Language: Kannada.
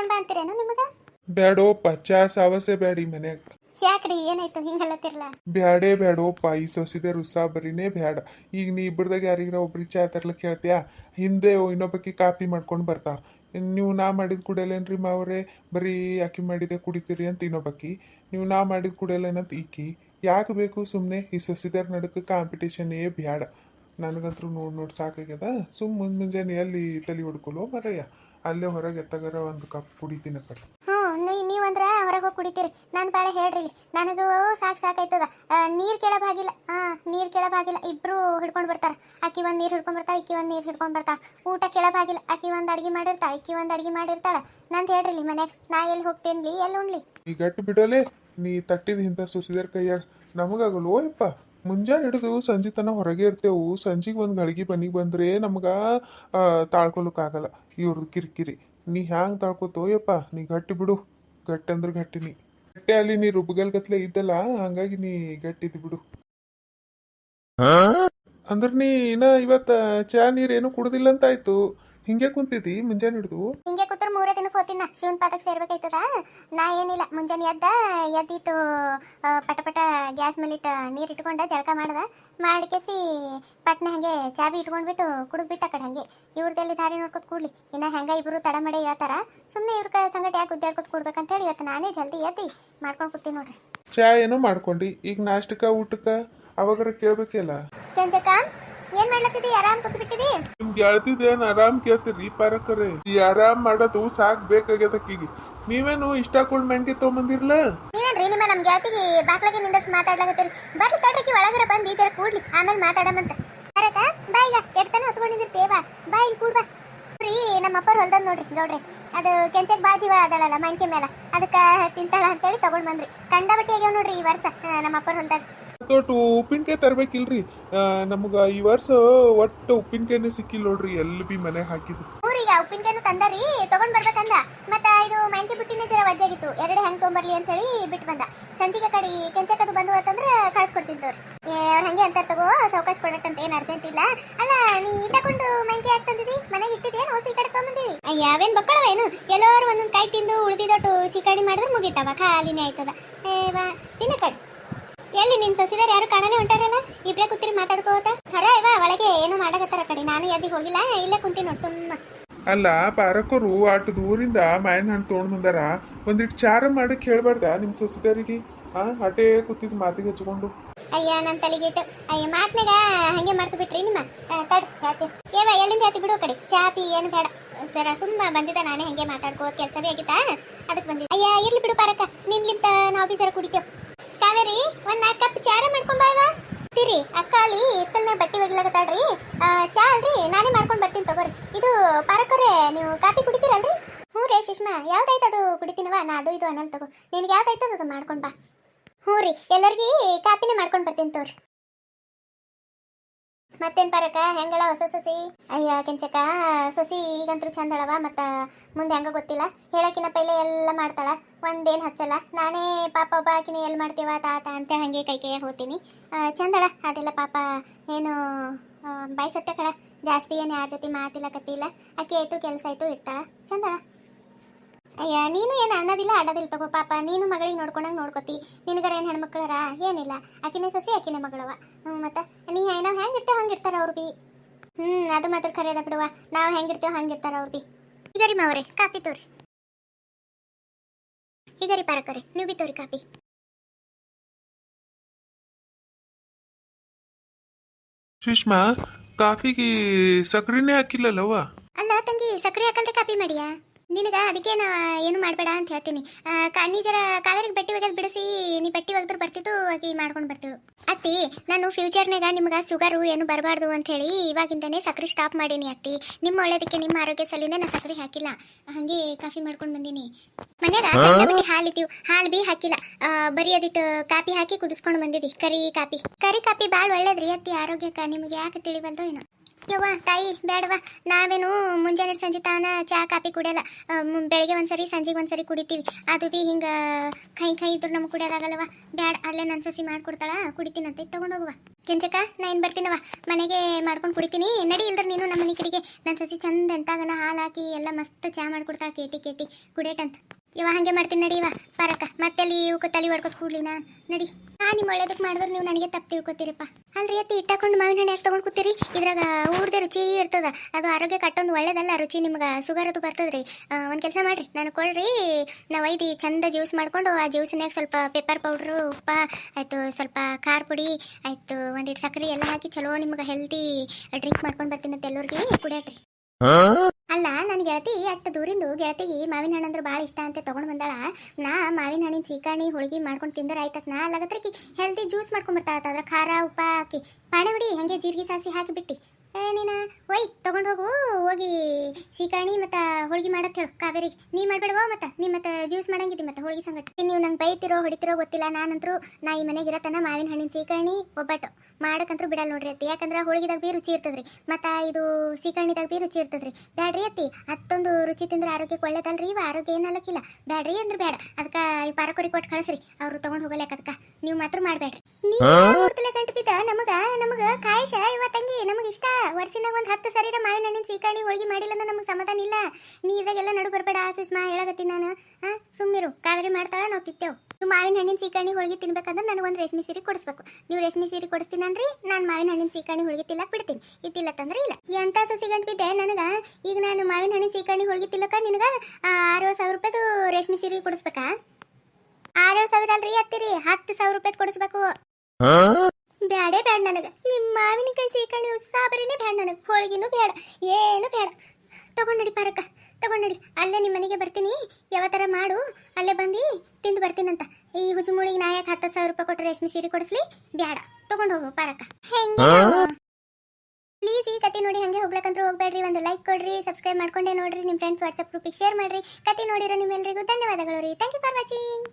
ತಗೊಂಡ್ ಬಾ ಅಂತೀರೇನು ನಿಮಗ? ಬ್ಯಾಡೋಪ್ಪ ಚಾ ಸಾವಸೆ ಬ್ಯಾಡಿ ಮನ್ಯಾಗ. ಯಾಕ್ರಿ ಏನಾಯ್ತು? ಹಿಂಗಲ್ಲತ್ತಿರ್ಲ ಬ್ಯಾಡೇ ಬ್ಯಾಡೋಪ್ಪ ಈ ಸೊಸಿದೆ ರುಸಾ ಬರೀನೇ ಬ್ಯಾಡ. ಈಗ ನೀ ಇಬ್ಬರದಾಗ ಯಾರಿಗಾರ ಒಬ್ರಿಗೆ ಚಾ ತರ್ಲಿಕ್ಕೆ ಹೇಳ್ತೀಯಾ? ಹಿಂದೆ ಇನ್ನೊಬ್ಬಕ್ಕೆ ಕಾಪಿ ಮಾಡ್ಕೊಂಡು ಬರ್ತಾ ನೀವು ನಾ ಮಾಡಿದ ಕುಡಿಯಲೇನ್ರಿ ಮಾವ್ರೆ ಬರೀ ಯಾಕೆ ಮಾಡಿದೆ ಕುಡಿತೀರಿ ಅಂತ ಇನ್ನೊಬ್ಬಕ್ಕಿ ನೀವು ನಾ ಮಾಡಿದ ಕುಡಿಯಲೇನಂತ ಈಕಿ. ಯಾಕೆ ಬೇಕು ಸುಮ್ಮನೆ ಈ ಸೊಸಿದಾರ ಕಾಂಪಿಟೇಷನ್ ಕಾಂಪಿಟೇಷನ್ನೇ ಬ್ಯಾಡ. ನನಗಂತೂ ನೋಡಿ ನೋಡಿ ಸಾಕಾಗ್ಯದ. ಸುಮ್ಮ ಮುಂದೆ ಮುಂಜಾನೆ ಎಲ್ಲಿ ತಲೆ ಹೊಡ್ಕೊಲೋ ಮರಯ್ಯ ಅಲ್ಲೇ ಹೊರಗೆ ಎತ್ತಗರ ಒಂದು ಕಪ್ ಕುಡಿತೀನಿ ಕಡೆ ಹ್ಞೂ ನೀ ನೀವಂದ್ರೆ ಹೊರಗೆ ಹೋಗಿ ಕುಡಿತೀರಿ. ನಾನು ಬಾಳೆ ಹೇಳ್ರಿ. ನನಗೂ ಸಾಕು ಸಾಕಾಯ್ತದ ನೀರು ಕೇಳಬಾಗಿಲ್ಲ ಹಾಂ ನೀರು ಕೇಳಬಾಗಿಲ್ಲ ಇಬ್ರು ಹಿಡ್ಕೊಂಡು ಬರ್ತಾರ. ಅಕ್ಕಿ ಒಂದು ನೀರು ಹಿಡ್ಕೊಂಡು ಬರ್ತಾಳೆ ಅಕ್ಕಿ ಒಂದು ನೀರು ಹಿಡ್ಕೊಂಡು ಬರ್ತಾಳೆ. ಊಟ ಕೇಳಬಾಗಿಲ್ಲ ಅಕ್ಕಿ ಒಂದು ಅಡುಗೆ ಮಾಡಿರ್ತಾಳೆ ಅಕ್ಕಿ ಒಂದು ಅಡುಗೆ ಮಾಡಿರ್ತಾಳ. ನಂದು ಹೇಳ್ರಿ ಮನ್ಯಾಗ. ನಾ ಎಲ್ಲಿ ಹೋಗ್ತೇನ್ಲಿ ಎಲ್ಲಿ ಉಣ್ಲಿ? ಈ ಗಟ್ಟು ಬಿಡೋಲೆ ನೀ ತಟ್ಟಿದ ಇಂಥ ಸುಸಿದರ ಕೈಯಾಗ. ನಮಗಾಗಲ್ಲ ಓಯಪ್ಪ ಮುಂಜಾನೆ ಹಿಡಿದು ಸಂಜೆ ತನಕ ಹೊರಗೆ ಇರ್ತೇವು. ಸಂಜೆಗೆ ಒಂದು ಗಳಿಗೆ ಮನೆಗೆ ಬಂದ್ರೆ ನಮ್ಗೆ ಆ, ತಾಳ್ಕೊಳಕ್ಕಾಗಲ್ಲ. ಇವ್ರದ್ದು ಕಿರಿಕಿರಿ. ನೀ ಹ್ಯಾಂಗ್ ತಾಳ್ಕೊತೋ ಯಪ್ಪ ನೀ ಗಟ್ಟಿ ಬಿಡು. ಗಟ್ಟಿ ಅಂದ್ರೆ ಗಟ್ಟಿ ನೀ. ಗಟ್ಟಿ ಅಲ್ಲಿ ನೀ ರುಬ್ಗಲ್ ಗತ್ಲೆ ಇದ್ದಲ್ಲ ಹಂಗಾಗಿ ನೀ ಗಟ್ಟಿದ್ ಬಿಡು. ಅಂದ್ರ ನೀ ಇನ್ನ ಇವತ್ತ ಚಾ ನೀರ್ ಏನು ಕುಡ್ದಿಲ್ಲ ಅಂತ ಆಯ್ತು ಹಿಂಗೆ ಕುಂತಿದ್ದಿ ಮುಂಜಾನೆ ಹಿಡಿದು? ಹಿಂಗೆ ಕೂತ್ರ ಮೂರೇ ದಿನಕ್ಕೆ ಹೋತಿನ ಶಿವನ್ ಪಾದಕ್ಕೆ ಸೇರ್ಬೇಕಾಯ್ತದ? ನಾ ಏನಿಲ್ಲ. ಮುಂಜಾನೆ ಎದ್ದ ಎದ್ದಿಟ್ಟು ಆ, ಪಟ ಪಟ ಗ್ಯಾಸ್ ಮೇಲಿಟ್ಟ ನೀರು ಇಟ್ಕೊಂಡ ಜಳಕ ಮಾಡ್ದ. ಮಾಡ್ಕೇಸಿ ಪಟ್ನ ಹಂಗೆ ಚಾಬಿ ಇಟ್ಕೊಂಡ್ಬಿಟ್ಟು ಕುಡಿದ್ಬಿಟ್ಟ ಕಡೆ ಹಂಗೆ. ಇವ್ರದ್ದೆಲ್ಲಿ ದಾರಿ ನೋಡ್ಕೊತ ಕೂಡ್ಲಿ. ಇನ್ನ ಹೆಂಗ ಇಬ್ರು ತಡ ಮಡೆ ಹೇಳ್ತಾರ. ಸುಮ್ಮನೆ ಇವ್ರ ಕೈ ಸಂಗಟ ಯಾಕೆ ಉದ್ದಾಡ್ಕೊತ ಕೂಡ್ಬೇಕಂತ ಹೇಳಿ ಇವತ್ತು ನಾನೇ ಜಲ್ದಿ ಎದ್ದಿ ಮಾಡ್ಕೊಂಡು ಕೂತೀನಿ ನೋಡ್ರಿ. ಚಾ ಏನೋ ಮಾಡ್ಕೊಂಡಿ. ಈಗ ನಾಷ್ಟಕ ಊಟಕ್ಕ ಅವಾಗರ ಕೇಳ್ಬೇಕಲ್ಲ? ಮಾಡ್ಲತ್ತಿದಿ ಆರಾಮ್ ಕೂತ್ ಬಿಟ್ಟಿದಿ ನಿಮ್ಗೆ ಹೇಳ್ತಿದ್ದೇನ್ ಆರಾಮ್ ಕೇಳ್ತೀರಿ ಪಾರಕರೆ. ಈ ಆರಾಮ್ ಮಾಡೋದು ಸಾಕ್ ಬೇಕಾಗ್ಯದ ಅಕ್ಕಿಗೆ. ನೀವೇನು ಇಷ್ಟ ಕೂಡ ಮೆಣ್ಕೆ ತೊಗೊಂಬಂದಿರ್ಲ? ನೀವೇನ್ರಿ ನಿಮ್ಮ ನಮ್ ಗೆಳತಿಗೆ ಬಾಕ್ಲಾಗೆ ನಿಂದರ್ಸಿ ಮಾತಾಡ್ಲಾಕತ್ತೀರಿ ಬರ್ಲಿ ತಡ್ರಿಕಿ ಒಳಗರ ಬಂದು ಜರ ಕೂಡ್ಲಿ ಆಮೇಲೆ ಮಾತಾಡಮಂತ ಮಂತ ಬಾ ಈಗ ಎಡ್ತಾನ ಹೊತ್ಕೊಂಡಿರ್ತೀವಿ ಬಾ. ಬಾ ಇಲ್ಲಿ ಕೂಡ್ ಬಾ. ರೀ ನಮ್ಮ ಅಪ್ಪರ್ ಹೊಲ್ದದ್ ನೋಡ್ರಿ ಗೌಡ್ರಿ. ಅದು ಕೆಂಚಕ್ ಬಾಜಿ ಅದಳಲ್ಲ ಮಂಕೆ ಮೇಲೆ ಅದಕ್ಕ ತಿಂತಾಳ ಅಂತೇಳಿ ತಗೊಂಡ್ ಬಂದ್ರಿ. ಕಂಡಬಟ್ಟಿ ಆಗ್ಯಾವ ನೋಡ್ರಿ ಈ ವರ್ಷ ನಮ್ಮ ಅಪ್ಪರ್ ಹೊಲ್ದಾಗ. ತೊಟ್ಟು ಉಪ್ಪಿನಕಾಯಿ ತರಬೇಕಿಲ್ರಿ. ನಮ್ಗೆ ಈ ವರ್ಷ ಒಟ್ಟು ಉಪ್ಪಿನಕಾಯಿನೇ ಸಿಕ್ಕಿಲ್ಲ ನೋಡ್ರಿ, ಎಲ್ಲಿ ಬಿ ಮನೆ ಹಾಕಿದ್ರು. ಊರಿಗೆ ಉಪ್ಪಿನಕಾಯಿನು ತಂದರಿ, ತಗೊಂಡ್ ಬರ್ಬೇಕಂದ. ಮತ್ತ ಇದು ಮೆಂತಿ ಬುಟ್ಟಿನೇ ಜರ ವಜ್ಜಾಗಿತ್ತು ಎರಡು ಹೆಂಗ್ ತೊಗೊಂಬರ್ಲಿ ಅಂತ ಹೇಳಿ ಬಿಟ್ಟು ಬಂದ. ಸಂಜಿಗೆ ಕಡಿ ಕೆಂಚಕದು ಬಂದು ಅಂತಂದ್ರ ಏ, ಅವ್ರ ಹಂಗೆ ಅಂತಾರ ತಗೋ, ಸೌಕಾಶ ಅಂತ ಏನು ಅರ್ಜೆಂಟ್ ಇಲ್ಲ. ಅಲ್ಲ, ನೀ ತಗೊಂಡು ಮೆಂಕೆ ಯಾಕೆ ತಂದಿದಿ? ಮನೆಗೆ ಇಟ್ಟಿದ್ದೇನು ಹೊಸ ಕಡೆ ತೊಗೊಂಬಂದಿದಿ? ಅಯ್ಯ ಬಕ್ಕಳವ ಬಕ್ಕಳವೇನು ಎಲ್ಲರೂ ಒಂದೊಂದು ಕಾಯಿ ತಿಂದು ಉಳಿದಿದ್ದೊಟ್ಟು ಸಿಕಾಡಿ ಮಾಡಿದ್ರೆ ಮುಗಿತಾವ, ಖಾಲಿನೇ ಆಯ್ತದ. ಏ, ಬಾ, ತಿನ್ನ ಕಡೆ ಎಲ್ಲಿ ನಿನ್ ಸಸಿದಾರ ಯಾರು ಕಾಣಲೇ ಹೊಂಟಾರಲ್ಲ? ಇಬ್ರೆ ಕೂತಿರಿ ಮಾತಾಡ್ಕೋತ? ಹರ ಇವ ಒಳಗೆ ಏನು ಮಾಡಕತ್ತಾರ ಕಡೆ ನಾನು ಎದ್ದಿ ಹೋಗಿಲ್ಲ? ಇಲ್ಲೇ ಕುಂತಿ ನೋಡ್ ಸುಮ್ಮ ಅಲ್ಲ ಪಾರಕರು ಆಟದ ದೂರಿಂದ ಮಾಯನ ಹಣ್ಣು ತೊಗೊಂಡ್ ಬಂದಾರ. ಒಂದಿಟ್ಟು ಚಾರ ಮಾಡಕ್ ಹೇಳ್ಬಾರ್ದ ನಿಮ್ ಸೊಸೆದಾರಿಗೆ? ಆ ಅಟೇ ಕೂತಿದ್ ಮಾತಿಗೆ ಹಚ್ಕೊಂಡು. ಅಯ್ಯ ನನ್ನ ತಲೆಗಿಟ್ಟು ಅಯ್ಯ ಮಾತ್ನಾಗ ಹಂಗೆ ಮರ್ತು ಬಿಟ್ರಿ ನಿಮ್ಮ. ತಡ್ ಹೇಳ್ತಿ ಏವ ಎಲ್ಲಿಂದ ಹೇಳ್ತಿ ಬಿಡು ಕಡೆ. ಚಾಪಿ ಏನು ಬೇಡ. ಸರ ಸುಮ್ಮ ಬಂದಿದ್ದ ನಾನೇ ಹಂಗೆ ಮಾತಾಡ್ಕೋತ ಕೆಲಸ ಆಗಿತ್ತಾ? ಅದಕ್ಕೆ ಬಂದಿದ್ದೆ. ಅಯ್ಯ ಇರ್ಲಿ ಬಿಡು ಪಾರಕ್ಕ. ನಿನ್ಲಿಂತ ನಾವು ಬಿ ಸರ ಕುಡಿತೇವ್ ಕಾವೇರಿ ಒಂದ್ ನಾಲ್ಕು ಕಪ್ ಚಾರ ಮಾಡ್ಕೊಂಡ್ ಬಾಯ್ವಾ ತಿರಿ ಅಕ್ಕ ಅಲ್ಲಿ ಇತ್ತಲ್ನ ಬಟ್ಟಿ ಒಗಿಲಾಕತ್ತಾಳ್ರಿ. ಆ, ಚಾ ಅಲ್ರಿ ನಾನೇ ಮಾಡ್ಕೊಂಡ್ ಬರ್ತೀನಿ ತಗೋರಿ. ಇದು ಪಾರಕ್ಕರೇ ನೀವು ಕಾಫಿ ಕುಡಿತೀರಲ್ರಿ? ಹ್ಞೂ ರೇ ಸುಷ್ಮಾ ಯಾವ್ದಾಯ್ತು ಅದು ಕುಡಿತೀನವ? ನಾ ಅದು ಇದು ಅನ್ನಲ್ ತಗೋ. ನಿನ್ಗೆ ಯಾವ್ದಾಯ್ತು ಅದು ಮಾಡ್ಕೊಂಡ್ ಬಾ. ಹ್ಞೂ ರೀ ಎಲ್ಲರಿಗೂ ಕಾಪಿನೇ ಮಾಡ್ಕೊಂಡು ಬರ್ತೀನಿ ತೋರಿ ಮತ್ತೇನ್ ಪರಕ? ಹೆಂಗಳ ಹೊಸ ಸೊಸಿ? ಅಯ್ಯ ಕೆಂಚಕ್ಕ ಸೊಸಿ ಈಗಂತೂ ಚಂದ ಅಳವ, ಮತ್ತ ಮುಂದೆ ಹೆಂಗ ಗೊತ್ತಿಲ್ಲ. ಹೇಳಕಿನ ಪೈಲೆ ಎಲ್ಲ ಮಾಡ್ತಾಳ. ಒಂದೇನ್ ಹಚ್ಚಲ್ಲ. ನಾನೇ ಪಾಪ ಒಬ್ಬ ಆಕಿನ ಎಲ್ಲಿ ಮಾಡ್ತೀವ, ತಾತ ಅಂತ ಹಂಗೆ ಕೈ ಕೈಯಾಗ ಹೋಗ್ತೀನಿ ಚಂದಳ ಅದೆಲ್ಲ ಪಾಪ ಏನು ಬಾಯಿ ಕಳ. ಜಾಸ್ತಿ ಏನು ಯಾರ ಜೊತೆ ಮಾತಿಲ್ಲ, ಕತ್ತಿಲ್ಲ. ಆಕೆ ಆಯ್ತು, ಕೆಲಸ ಆಯ್ತು ಇರ್ತಾಳ ಚಂದಳ ಅಯ್ಯ ನೀನು ಏನು ಅನ್ನೋದಿಲ್ಲ ಆಡೋದಿಲ್ಲ ತಗೋ ಪಾಪ. ನೀನು ಮಗಳಿಗೆ ನೋಡ್ಕೊಂಡಂಗೆ ನೋಡ್ಕೊತಿ. ನಿನಗರ ಏನು ಹೆಣ್ಮಕ್ಳರ? ಏನಿಲ್ಲ. ಆಕಿನೇ ಸಸಿ ಆಕಿನೇ ಮಗಳವ. ಹ್ಞೂ ಮತ್ತೆ? ನೀ ನಾವು ಹೆಂಗೆ ಇರ್ತೇವೆ ಹಂಗೆ ಇರ್ತಾರ ಅವ್ರು ಬಿ. ಹ್ಞೂ ಅದು ಮಾತ್ರ ಖರೇದ ಬಿಡುವ. ನಾವು ಹೆಂಗಿರ್ತೇವೆ ಹಂಗೆ ಇರ್ತಾರ ಅವ್ರು ಬಿ. ಈಗ ರೀ ಮಾವ್ರೆ ಕಾಪಿ ತೋರಿ. ಈಗ ರೀ ಪಾರಕರೆ ನೀವು ಬಿ ತೋರಿ ಕಾಪಿ. ಸುಷ್ಮಾ ಕಾಫಿಗೆ ಸಕ್ರಿನೇ ಹಾಕಿಲ್ಲಲ್ಲವ್ವ? ಅಲ್ಲ ತಂಗಿ ಸಕ್ರಿ ಹಾಕಲ್ದೆ ಕಾಫಿ ಮಾಡಿಯಾ? ನಿನಗ ಅದಕ್ಕೆ ನಾ ಏನು ಮಾಡಬೇಡ ಅಂತ ಹೇಳ್ತೀನಿ. ನೀ ಜರ ಕಾವೇರಿಗೆ ಬಟ್ಟೆ ಒಗೆದು ಬಿಡಿಸಿ ನೀ ಬಟ್ಟೆ ಒಗೆದ್ರೆ ಬರ್ತಿತ್ತು ಆಕಿ ಮಾಡ್ಕೊಂಡು ಬರ್ತಿಳು ಅತ್ತಿ ನಾನು ಫ್ಯೂಚರ್ನಾಗ ನಿಮ್ಗೆ ಶುಗರು ಏನು ಬರಬಾರ್ದು ಅಂತ ಹೇಳಿ ಇವಾಗಿಂದನೇ ಸಕ್ಕರೆ ಸ್ಟಾಪ್ ಮಾಡೀನಿ ಅತ್ತಿ. ನಿಮ್ಮ ಒಳ್ಳೇದಕ್ಕೆ ನಿಮ್ಮ ಆರೋಗ್ಯ ಸಲಿಂದ ನಾ ಸಕ್ಕರೆ ಹಾಕಿಲ್ಲ. ಹಾಗೆ ಕಾಫಿ ಮಾಡ್ಕೊಂಡು ಬಂದೀನಿ. ಮನ್ಯಾಗ ಹಾಲಿದ್ದೀವಿ ಹಾಲು ಬಿ ಹಾಕಿಲ್ಲ. ಬರೀ ಅದಿಟ್ಟು ಕಾಪಿ ಹಾಕಿ ಕುದಿಸ್ಕೊಂಡು ಬಂದಿದ್ದಿ ಕರಿ ಕಾಪಿ. ಕರಿ ಕಾಪಿ ಭಾಳ ಒಳ್ಳೇದ್ರಿ ಅತ್ತಿ ಆರೋಗ್ಯಕ್ಕೆ ನಿಮ್ಗೆ ಯಾಕೆ ತಿಳಿಬಲ್ದೋ ಏನೋ. ಯವ್ವ, ತಾಯಿ ಬೇಡವಾ ನಾವೇನು ಮುಂಜಾನೆ ಸಂಜೆ ತಾನ ಚಾ ಕಾಪಿ ಕುಡಿಯಲ್ಲ. ಬೆಳಿಗ್ಗೆ ಒಂದ್ಸರಿ, ಸಂಜೆಗೆ ಒಂದ್ಸರಿ ಕುಡಿತೀವಿ. ಅದು ಬಿ ಹಿಂಗ ಕೈ ಕೈ ಇದ್ರು ನಮ್ಗೆ ಕುಡಿಯೋದಾಗಲ್ಲವ ಬ್ಯಾಡ, ಅಲ್ಲೇ ನನ್ನ ಸಸಿ ಮಾಡ್ಕೊಡ್ತಾಳ ಕುಡಿತೀನಂತ ತಗೊಂಡೋಗುವ. ಕೆಂಚಕ್ಕ, ನಾ ಏನು ಬರ್ತೀನವ ಮನೆಗೆ ಮಾಡ್ಕೊಂಡು ಕುಡಿತೀನಿ. ನಡಿ ಇಲ್ದ್ರೆ ನೀನು ನಮ್ಮ ಮನೆ ಕಡೆಗೆ ನನ್ನ ಸಸಿ ಚಂದ ಎಂತಾಗನ, ಹಾಲು ಹಾಕಿ, ಎಲ್ಲ ಮಸ್ತ್ ಚಾ ಮಾಡ್ಕೊಡ್ತಾಳ, ಕೇಟಿ ಕೇಟಿ. ಕುಡಿಯಟಂತ ಇವ ಹಂಗೆ ಮಾಡ್ತೀನಿ ನಡಿ ಇವ, ಪರಕ. ಮತ್ತೆಲ್ಲಿ ಇವಕ್ಕೆ ತಲೆ ಹೊಡ್ಕೊತ್ ಕೂಡ್ಲಿನ ನಡಿ. ನಾ ನಿಮ್ಮ ಒಳ್ಳೇದಕ್ಕೆ ಮಾಡಿದ್ರೆ ನೀವು ನನಗೆ ತಪ್ಪು ತಿಳ್ಕೊತೀರಪ್ಪ. ಅಲ್ರಿ ಅತ್ತಿ, ಇಟ್ಟಾಕೊಂಡು ಮಾವಿನ ಹಣ್ಣು ಯಾಕೆ ತೊಗೊಂಡು ಕೂತೀರಿ? ಇದ್ರಾಗ ಊರ್ದೆ ರುಚಿ ಇರ್ತದ. ಅದು ಆರೋಗ್ಯ ಕಟ್ಟೊಂದು ಒಳ್ಳೇದಲ್ಲ, ರುಚಿ ನಿಮ್ಗೆ ಶುಗರ್ ಅದು ಬರ್ತದ್ರಿ. ಒಂದು ಕೆಲಸ ಮಾಡ್ರಿ. ನಾನು ಕೊಡ್ರಿ, ನಾವು ಒಯ್ದು ಚಂದ ಜ್ಯೂಸ್ ಮಾಡ್ಕೊಂಡು ಆ ಜ್ಯೂಸ್ನ್ಯಾಗ ಸ್ವಲ್ಪ ಪೇಪರ್ ಪೌಡ್ರು ಉಪ್ಪ, ಆಯಿತು ಸ್ವಲ್ಪ ಖಾರ ಪುಡಿ, ಆಯಿತು ಒಂದಿಟ್ಟು ಸಕ್ಕರೆ ಎಲ್ಲ ಹಾಕಿ ಚಲೋ ನಿಮ್ಗೆ ಹೆಲ್ದಿ ಡ್ರಿಂಕ್ ಮಾಡ್ಕೊಂಡು ಬರ್ತೀನಿ ಅಂತ ಎಲ್ಲರಿಗೆ ಕುಡಿಯಾಟ್ರಿ ಅಲ್ಲ ನನ್ನ ಗೆಳತಿ ಅಷ್ಟು ದೂರಿಂದು ಗೆಳತಿಗೆ ಮಾವಿನ ಹಣ್ಣು ಅಂದ್ರೆ ಭಾಳ ಇಷ್ಟ ಅಂತ ತೊಗೊಂಡು ಬಂದಾಳ. ನಾ ಮಾವಿನ ಹಣ್ಣಿನ ಸೀಕಾಣಿ ಹೋಳಿಗೆ ಮಾಡ್ಕೊಂಡು ತಿಂದ್ರೆ ಆಯ್ತತ್ ನಾ. ಅಲ್ಲಾಗತ್ರಿಕಿ ಹೆಲ್ದಿ ಜ್ಯೂಸ್ ಮಾಡ್ಕೊಂಡ್ಬರ್ತಾಳ ಅದ್ರ ಖಾರ, ಉಪ್ಪ ಹಾಕಿ. ಪಾಣೆ ಹೊಡಿ ಹಂಗೆ ಜೀರಿಗೆ ಸಾಸಿ ಹಾಕಿಬಿಟ್ಟು ಏ ನೀನ ಒಯ್ ತಗೊಂಡು ಹೋಗು ಹೋಗಿ ಸೀಕಾಣಿ ಮತ್ತು ಹೋಳಿಗೆ ಮಾಡತ್ ಹೇಳು ಕಾವೇರಿಗೆ ನೀ ಮಾಡ್ಬೇಡವೋ ಮತ್ತೆ? ನೀ ಮತ್ತೆ ಜ್ಯೂಸ್ ಮಾಡಂಗಿದ್ದಿ ಮತ್ತೆ ಹೋಳಿಗೆ ಸಂಗಟ? ನೀವು ನಂಗೆ ಬೈತಿರೋ ಹೊಡಿತಿರೋ ಗೊತ್ತಿಲ್ಲ. ನಾನಂತರೂ ನಾ ಈ ಮನೆಗೆ ಇರತನ ಮಾವಿನ ಹಣ್ಣಿನ ಸೀಕಾಣಿ ಒಬ್ಬಟ್ಟು. ಮಾಡಕ್ಕಂತರೂ ಬಿಡಲ್ಲ ನೋಡ್ರಿ ಅತ್ತಿ. ಯಾಕಂದ್ರೆ ಹೋಳಿಗೆದಾಗ ಬಿ ರುಚಿ ಇರ್ತದ್ರಿ. ಮತ್ತು ಇದು ಸೀಕರ್ಣಿದಾಗ ಬಿ ರುಚಿ ಇರ್ತದ್ರಿ. ಬ್ಯಾಡ್ರಿ ಅತ್ತಿ. ಅತ್ತೊಂದು ರುಚಿ ತಿಂದ್ರೆ ಆರೋಗ್ಯಕ್ಕೆ ಒಳ್ಳೇದಲ್ರಿ ಇವ ಆರೋಗ್ಯ ಏನಲ್ಲಕ್ಕಿಲ್ಲ ಬ್ಯಾಡ್ರಿ ಅಂದ್ರೆ ಬೇಡ ಅದಕ್ಕೆ ಈ ಪಾರಕೊರಿ ಕೊಟ್ಟು ಕಳಿಸ್ರಿ. ಅವರು ತೊಗೊಂಡು ಹೋಗಲ್ಯಾಕ ಅದಕ್ಕೆ ನೀವು ಮಾತ್ರ ಮಾಡಬೇಡ್ರಿ. ನೀವು ಗಂಟು ಬಿದ್ದ ನಮಗ? ನಮಗ ಕಾಯಶ ಇವ ತಂಗಿ. ನಮಗ ಇಷ್ಟ ವರ್ಷಿನಾಗ ಒಂದು ಹತ್ತು ಸರಿ ಮಾವಿನ ಹಣ್ಣಿನ ಸೀಕರ್ಣಿ ಹೋಳಿಗೆ ಮಾಡಿಲ್ಲ ಅಂದ್ರೆ ನಮಗೆ ಸಮಾಧಾನ ಇಲ್ಲ. ನೀ ಇದಾಗೆಲ್ಲ ನಡು ಬರಬೇಡ ಸುಷ್ಮಾ ಹೇಳಕತ್ತೀನಿ ನಾನು. ಹಾ ಸುಮ್ಮಿರು ಕಾವೇರಿ ಮಾಡ್ತಾಳ, ನಾವು ತಿತ್ತೇವು ನೀವು ಮಾವಿನ ಹಣ್ಣಿನ ಸೀಕರ್ಣಿ ಹೋಳಿಗೆ ತಿನ್ಬೇಕಂದ್ರೆ ನನಗೆ ಒಂದು ರೇಷ್ಮೆ ಸೀರೆ ಕೊಡಿಸ್ಬೇಕು. ನೀವು ರೇಷ್ಮೆ ಸೀರೆ ಕೊಡಿಸ್ತೀನನ್ರಿ, ನಾನು ಮಾವಿನ ಹಣ್ಣಿನ ಸೀಕರ್ಣಿ ಹೋಳಿಗೆ ತಿಲ್ಲಕ್ಕೆ ಬಿಡ್ತೀನಿ. ಇತ್ತಿಲ್ಲ ತಂದ್ರೆ ಇಲ್ಲ. ಎಂತ ಸಸಿ ಗಂಟು ಬಿದ್ದೆ ನನಗ? ಈಗ ನಾನು ಮಾವಿನ ಹಣ್ಣಿನ ಸೀಕರ್ಣಿ ಹೋಳಿಗೆ ತಿಲ್ಲಕ ನಿನಗ ಆರು ಸಾವಿರ ರೂಪಾಯ್ದು ರೇಷ್ಮೆ ಸೀರೆ ಕೊಡಿಸ್ಬೇಕಾ? ಆರು ಸಾವಿರ ಅಲ್ರಿ ಹತ್ತಿರಿ ಹತ್ತು ಸಾವಿರ ರೂಪಾಯಿ ಕೊಡಿಸ್ಬೇಕು. ಬ್ಯಾಡೇ ಬ್ಯಾಡ ನನಗೆ. ಈ ಮಾವಿನಕಾಯಿ ಸೀಕರ್ಣಿ ಉತ್ಸಾಹಬರಿನೇ ಬ್ಯಾಡ ನನಗೆ. ಹೋಳಿಗೆನೂ ಬೇಡ ಏನು ಬೇಡ ತಗೊಂಡಿ ಪಾರಕ್ಕ ತಗೊಂಡಿ ಅಲ್ಲೇ ನಿಮ್ಮ ಮನೆಗೆ ಬರ್ತೀನಿ. ಯಾವ ಥರ ಮಾಡು. ಅಲ್ಲೇ ಬಂದು ತಿಂದು ಬರ್ತೀನಂತ. ಈ ಹುಜುಮುಳಿಗೆ ನಾ ಯಾಕೆ ಹತ್ತು ಸಾವಿರ ರೂಪಾಯಿ ಕೊಟ್ಟು ರೇಷ್ಮೆ ಸೀರೆ ಕೊಡಿಸ್ಲಿ? ಬ್ಯಾಡ. ತಗೊಂಡು ಹೋಗು ಪಾರಕ್ಕ. ಹೆಂಗೆ ಪ್ಲೀಸ್ ಈ ಕತೆ ನೋಡಿ ಹಂಗೆ ಹೋಗ್ಲಕ್ಕಂದ್ರೂ ಹೋಗ್ಬೇಡ್ರಿ. ಒಂದು ಲೈಕ್ ಕೊಡ್ರಿ ಸಬ್ಸ್ಕ್ರೈಬ್ ಮಾಡ್ಕೊಂಡೆ ನೋಡ್ರಿ. ನಿಮ್ಮ ಫ್ರೆಂಡ್ಸ್ ವಾಟ್ಸಪ್ ಗ್ರೂಪಿಗೆ ಶೇರ್ ಮಾಡ್ರಿ. ಕತೆ ನೋಡಿರೋ ನಿಮ್ಮೆಲ್ಲರಿಗೂ ಧನ್ಯವಾದಗಳು ರೀ. Thank you for watching